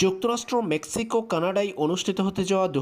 যুক্তরাষ্ট্র, মেক্সিকো, কানাডায় অনুষ্ঠিত হতে যাওয়া দু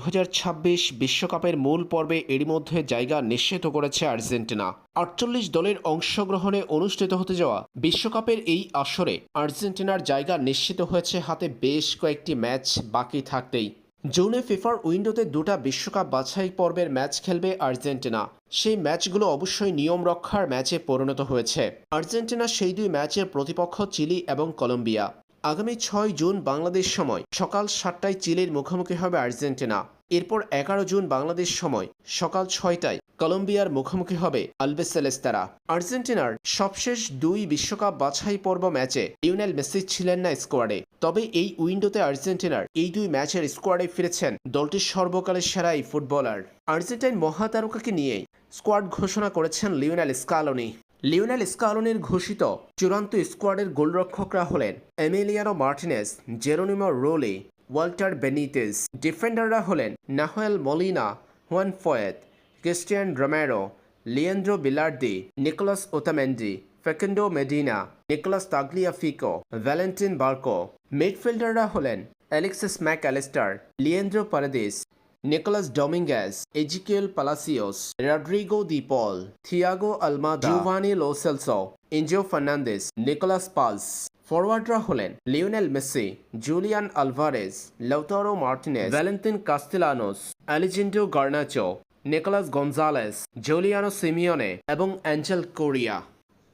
বিশ্বকাপের মূল পর্বে এরই মধ্যে জায়গা নিশ্চিত করেছে আর্জেন্টিনা। আটচল্লিশ দলের অংশগ্রহণে অনুষ্ঠিত হতে যাওয়া বিশ্বকাপের এই আসরে আর্জেন্টিনার জায়গা নিশ্চিত হয়েছে হাতে বেশ কয়েকটি ম্যাচ বাকি থাকতেই। জুনে ফিফার উইন্ডোতে দুটা বিশ্বকাপ বাছাই পর্বের ম্যাচ খেলবে আর্জেন্টিনা। সেই ম্যাচগুলো অবশ্যই নিয়ম রক্ষার ম্যাচে পরিণত হয়েছে। আর্জেন্টিনা সেই দুই ম্যাচের প্রতিপক্ষ চিলি এবং কলম্বিয়া। আগামী ছয় জুন বাংলাদেশ সময়, সকাল সাতটায় চিলের মুখোমুখি হবে আর্জেন্টিনা। এরপর এগারো জুন বাংলাদেশ সময়, সকাল ছয়টায় কলম্বিয়ার মুখোমুখি হবে আলবেসেলেস্তারা। আর্জেন্টিনার সবশেষ দুই বিশ্বকাপ বাছাই পর্ব ম্যাচে লিওনেল মেসি ছিলেন না স্কোয়াডে। তবে এই উইন্ডোতে আর্জেন্টিনার এই দুই ম্যাচের স্কোয়াডে ফিরেছেন দলটির সর্বকালের সেরা এই ফুটবলার। আর্জেন্টাইন মহাতারকাকে নিয়ে স্কোয়াড ঘোষণা করেছেন লিওনেল স্কালোনি। লিওনেল স্কালোনির ঘোষিত চূড়ান্ত স্কোয়াডের গোলরক্ষকরা হলেন Emiliano Martinez, Geronimo Rulli, Walter Benitez. ডিফেন্ডাররা হলেন Nahuel Molina, Juan Foyth Cristian Romero, Leandro Balerdi, Nicolas Otamendi, Facundo Medina Nicolas Tagliafico, Valentin Barco. মিডফিল্ডাররা হলেন Alexis Mac Allister Leandro Paredes Nicolas Dominguez Ezequiel Palacios Rodrigo De Paul Thiago Almada Giovani Lo Celso Enzo Fernandez Nicolas Paz ফরওয়ার্ডরা হলেন Lionel Messi Julian Alvarez Lautaro Martinez Valentin Castellanos Alejandro Garnacho Nicolas Gonzalez Giuliano Simeone এবং Angel Korea